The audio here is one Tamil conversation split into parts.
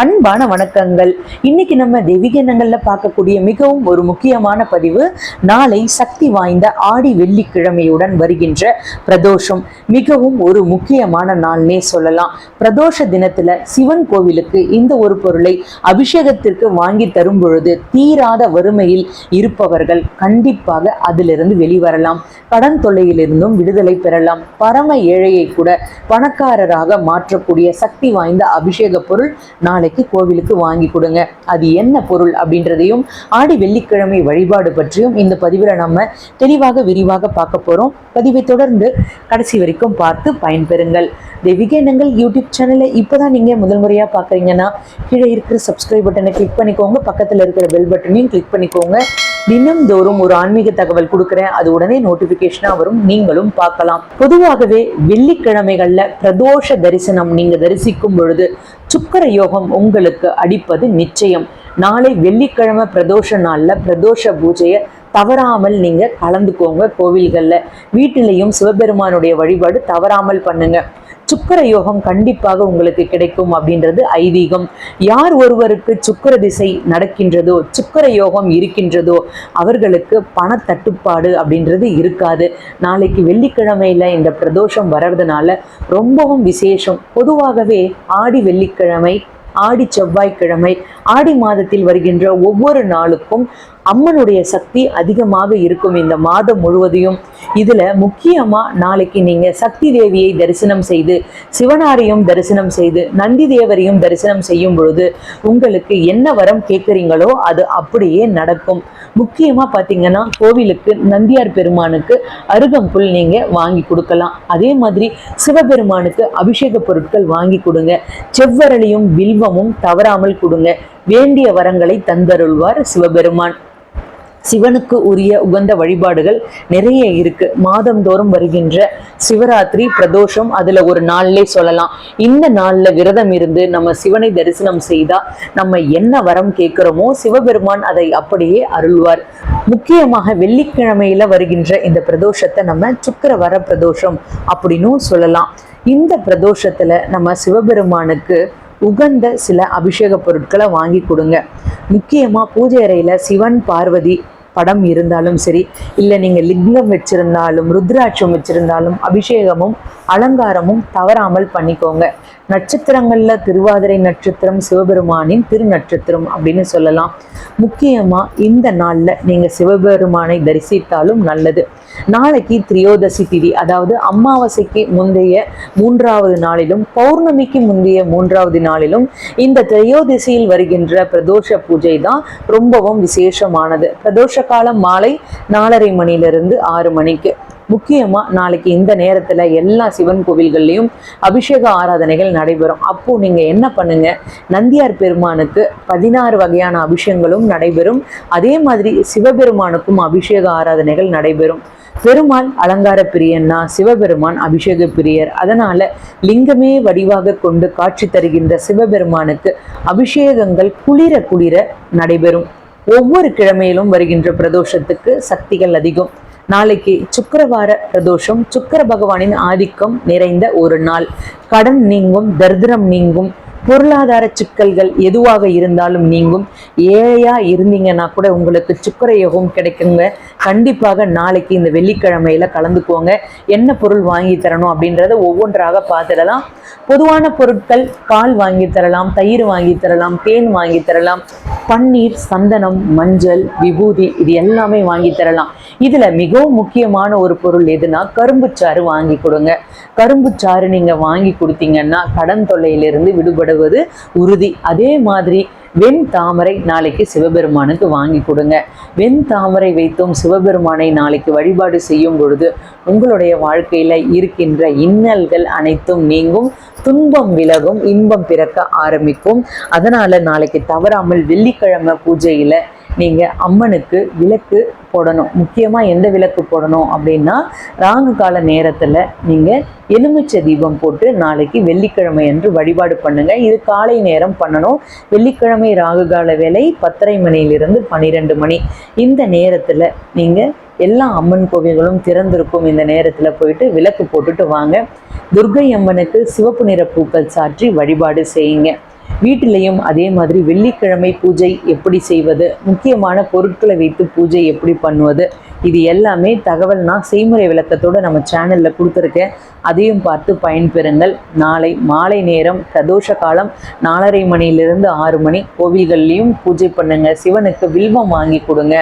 அன்பான வணக்கங்கள். இன்னைக்கு நம்ம தெய்வீகங்கள்ல பார்க்கக்கூடிய மிகவும் ஒரு முக்கியமான பதிவு நாளை சக்தி வாய்ந்த ஆடி வெள்ளிக்கிழமையுடன் வருகின்ற பிரதோஷம். மிகவும் ஒரு முக்கியமான நாள்னே சொல்லலாம். பிரதோஷ தினத்துல சிவன் கோவிலுக்கு இந்த ஒரு பொருளை அபிஷேகத்திற்கு வாங்கி தரும் பொழுது தீராத வறுமையில் இருப்பவர்கள் கண்டிப்பாக அதிலிருந்து வெளிவரலாம். கடன் தொல்லையிலிருந்தும் விடுதலை பெறலாம். பரம ஏழையை கூட பணக்காரராக மாற்றக்கூடிய சக்தி வாய்ந்த அபிஷேக பொருள் நாளை நாளைக்கு கோவிலுக்கு வாங்கி கொடுங்க. அது என்ன பொருள் அப்படின்றதையும் ஆடி வெள்ளிக்கிழமை வழிபாடு பற்றியும் இந்த பதிவில் நம்ம தெளிவாக விரிவாக பார்க்க போறோம். பதிவை தொடர்ந்து கடைசி வரைக்கும் பார்த்து பயன்பெறுங்கள். தெய்வீக எண்ணங்கள் யூடியூப் சேனலை இப்போதான் நீங்க முதல் முறையா பார்க்குறீங்கன்னா கீழே இருக்கிற சப்ஸ்கிரைப் பட்டனை கிளிக் பண்ணிக்கோங்க. பக்கத்தில் இருக்கிற பெல் பட்டனையும் கிளிக் பண்ணிக்கோங்க. தினம்தோறும் ஒரு ஆன்மீக தகவல் கொடுக்குறேன். அது உடனே நோட்டிபிகேஷனா வரும். நீங்களும் பார்க்கலாம். பொதுவாகவே வெள்ளிக்கிழமைகள்ல பிரதோஷ தரிசனம் நீங்க தரிசிக்கும் பொழுது சுக்கர யோகம் உங்களுக்கு அடிப்பது நிச்சயம். நாளை வெள்ளிக்கிழமை பிரதோஷ நாள்ல பிரதோஷ பூஜையை தவறாமல் நீங்க கலந்துக்கோங்க கோவில்களில். வீட்டிலையும் சிவபெருமானுடைய வழிபாடு தவறாமல் பண்ணுங்க. சுக்கர யோகம் கண்டிப்பாக உங்களுக்கு கிடைக்கும் அப்படின்றது ஐதீகம். யார் ஒருவருக்கு சுக்கர திசை நடக்கின்றதோ சுக்கர யோகம் இருக்கின்றதோ அவர்களுக்கு பண தட்டுப்பாடு அப்படின்றது இருக்காது. நாளைக்கு வெள்ளிக்கிழமையில இந்த பிரதோஷம் வர்றதுனால ரொம்பவும் விசேஷம். பொதுவாகவே ஆடி வெள்ளிக்கிழமை ஆடி செவ்வாய்க்கிழமை ஆடி மாதத்தில் வருகின்ற ஒவ்வொரு நாளுக்கும் அம்மனுடைய சக்தி அதிகமாக இருக்கும் இந்த மாதம் முழுவதையும். இதுல முக்கியமா நாளைக்கு நீங்க சக்தி தேவியை தரிசனம் செய்து சிவனாரையும் தரிசனம் செய்து நந்தி தேவரையும் தரிசனம் செய்யும் பொழுது உங்களுக்கு என்ன வரம் கேட்குறீங்களோ அது அப்படியே நடக்கும். முக்கியமா பாத்தீங்கன்னா கோவிலுக்கு நந்தியார் பெருமானுக்கு அருகம்புல் நீங்க வாங்கி கொடுக்கலாம். அதே மாதிரி சிவபெருமானுக்கு அபிஷேக பொருட்கள் வாங்கி கொடுங்க. செவ்வரளியும் வில்வமும் தவறாமல் கொடுங்க. வேண்டிய வரங்களை தந்தருள்வார் சிவபெருமான். சிவனுக்கு உரிய உகந்த வழிபாடுகள் நிறைய இருக்கு. மாதந்தோறும் வருகின்ற சிவராத்திரி பிரதோஷம் அதுல ஒரு நாள்லே சொல்லலாம். இந்த நாள்ல விரதம் இருந்து நம்ம சிவனை தரிசனம் செய்தா நம்ம என்ன வரம் கேட்கிறோமோ சிவபெருமான் அதை அப்படியே அருள்வார். முக்கியமாக வெள்ளிக்கிழமையில வருகின்ற இந்த பிரதோஷத்தை நம்ம சுக்கரவர பிரதோஷம் அப்படின்னும் சொல்லலாம். இந்த பிரதோஷத்துல நம்ம சிவபெருமானுக்கு உகந்த சில அபிஷேக பொருட்களை வாங்கி கொடுங்க. முக்கியமாக பூஜை அறையில் சிவன் பார்வதி படம் இருந்தாலும் சரி இல்லை நீங்கள் லிங்கம் வச்சிருந்தாலும் ருத்ராட்சம் வச்சிருந்தாலும் அபிஷேகமும் அலங்காரமும் தவறாமல் பண்ணிக்கோங்க. நட்சத்திரங்கள்ல திருவாதிரை நட்சத்திரம் சிவபெருமானின் திருநட்சத்திரம் அப்படின்னு சொல்லலாம். முக்கியமாக இந்த நாளில் நீங்கள் சிவபெருமானை தரிசித்தாலும் நல்லது. நாளைக்கு திரியோதசி திதி அதாவது அமாவாசைக்கு முந்தைய மூன்றாவது நாளிலும் பௌர்ணமிக்கு முந்தைய மூன்றாவது நாளிலும் இந்த திரையோதசியில் வருகின்ற பிரதோஷ பூஜை தான் ரொம்பவும் விசேஷமானது. பிரதோஷ காலம் மாலை நாலரை மணிலிருந்து ஆறு மணிக்கு. முக்கியமா நாளைக்கு இந்த நேரத்துல எல்லா சிவன் கோவில்கள்லையும் அபிஷேக ஆராதனைகள் நடைபெறும். அப்போ நீங்க என்ன பண்ணுங்க? நந்தியார் பெருமானுக்கு பதினாறு வகையான அபிஷேகங்களும் நடைபெறும். அதே மாதிரி சிவபெருமானுக்கும் அபிஷேக ஆராதனைகள் நடைபெறும். பெருமாள் அலங்கார பிரியன்னா சிவபெருமான் அபிஷேக பிரியர். அதனால லிங்கமே வடிவாக கொண்டு காட்சி தருகின்ற சிவபெருமானுக்கு அபிஷேகங்கள் குளிர குளிர நடைபெறும். ஒவ்வொரு கிழமையிலும் வருகின்ற பிரதோஷத்துக்கு சக்திகள் அதிகம். நாளைக்கு சுக்கரவார பிரதோஷம் சுக்கர பகவானின் ஆதிக்கம் நிறைந்த ஒரு நாள். கடன் நீங்கும் தரித்திரம் நீங்கும் பொருளாதார சிக்கல்கள் எதுவாக இருந்தாலும் நீங்கும். ஏழையா இருந்தீங்கன்னா கூட உங்களுக்கு சுக்கர யோகம் கிடைக்குங்க. கண்டிப்பாக நாளைக்கு இந்த வெள்ளிக்கிழமையில கலந்துக்கோங்க. என்ன பொருள் வாங்கி தரணும் அப்படின்றத ஒவ்வொன்றாக பார்த்துடலாம். பொதுவான பொருட்கள் பால் வாங்கி தரலாம் தயிர் வாங்கி தரலாம் தேன் வாங்கி தரலாம். பன்னீர் சந்தனம் மஞ்சள் விபூதி இது எல்லாமே வாங்கி தரலாம். இதுல மிகவும் முக்கியமான ஒரு பொருள் எதுனா கரும்புச்சாறு வாங்கி கொடுங்க. கரும்புச்சாறு நீங்க வாங்கி கொடுத்தீங்கன்னா கடன் தொல்லையிலிருந்து விடுபடுவது உறுதி. அதே மாதிரி வெண் தாமரை நாளைக்கு சிவபெருமானுக்கு வாங்கி கொடுங்க. வெண் தாமரை வைத்தும் சிவபெருமானை நாளைக்கு வழிபாடு செய்யும் பொழுது உங்களுடைய வாழ்க்கையில இருக்கின்ற இன்னல்கள் அனைத்தும் நீங்கும். துன்பம் விலகும் இன்பம் பிறக்க ஆரம்பிக்கும். அதனால நாளைக்கு தவறாமல் வெள்ளிக்கிழமை பூஜையில நீங்கள் அம்மனுக்கு விளக்கு போடணும். முக்கியமாக எந்த விளக்கு போடணும் அப்படின்னா ராகு கால நேரத்தில் நீங்கள் எலுமிச்சை தீபம் போட்டு நாளைக்கு வெள்ளிக்கிழமை என்று வழிபாடு பண்ணுங்கள் இது காலை நேரம் பண்ணணும். வெள்ளிக்கிழமை ராகு கால வேலை பத்தரை மணியிலிருந்து பன்னிரெண்டு மணி. இந்த நேரத்தில் நீங்கள் எல்லா அம்மன் கோவில்களும் திறந்திருக்கும் இந்த நேரத்தில் போயிட்டு விளக்கு போட்டுட்டு வாங்க. துர்கை அம்மனுக்கு சிவப்பு நிற பூக்கள் சாற்றி வழிபாடு செய்யுங்க. வீட்டிலையும் அதே மாதிரி வெள்ளிக்கிழமை பூஜை எப்படி செய்வது முக்கியமான பொருட்களை வைத்து பூஜை எப்படி பண்ணுவது இது எல்லாமே தகவல் நான் செய்முறை விளக்கத்தோடு நம்ம சேனலில் கொடுத்துருக்கேன். அதையும் பார்த்து பயன்பெறுங்கள். நாளை மாலை நேரம் பிரதோஷ காலம் நாலரை மணியிலிருந்து ஆறு மணி. கோவில்கள்லையும் பூஜை பண்ணுங்கள் சிவனுக்கு வில்வம் வாங்கி கொடுங்க.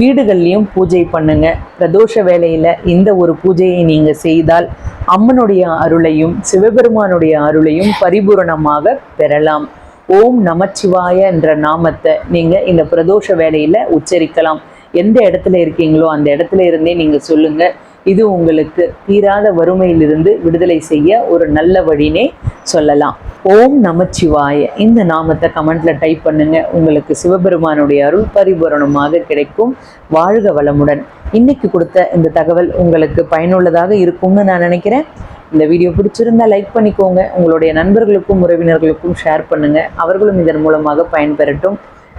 வீடுகள்லையும் பூஜை பண்ணுங்க. பிரதோஷ வேலையில இந்த ஒரு பூஜையை நீங்க செய்தால் அம்மனுடைய அருளையும் சிவபெருமானுடைய அருளையும் பரிபூரணமாக பெறலாம். ஓம் நமச்சிவாய என்ற நாமத்தை நீங்க இந்த பிரதோஷ வேலையில உச்சரிக்கலாம். எந்த இடத்துல இருக்கீங்களோ அந்த இடத்துல இருந்தே நீங்க சொல்லுங்க. இது உங்களுக்கு தீராத வறுமையிலிருந்து விடுதலை செய்ய ஒரு நல்ல வழினே சொல்லலாம். ஓம் நமச்சிவாய. இந்த நாமத்தை கமெண்ட்ல டைப் பண்ணுங்க. உங்களுக்கு சிவபெருமானுடைய அருள் பரிபூரணமாக கிடைக்கும். வாழ்க வளமுடன். இன்னைக்கு கொடுத்த இந்த தகவல் உங்களுக்கு பயனுள்ளதாக இருக்கும்னு நான் நினைக்கிறேன். இந்த வீடியோ பிடிச்சிருந்தா லைக் பண்ணிக்கோங்க. உங்களுடைய நண்பர்களுக்கும் உறவினர்களுக்கும் ஷேர் பண்ணுங்க. அவர்களும் இதன் மூலமாக பயன்பெறட்டும்.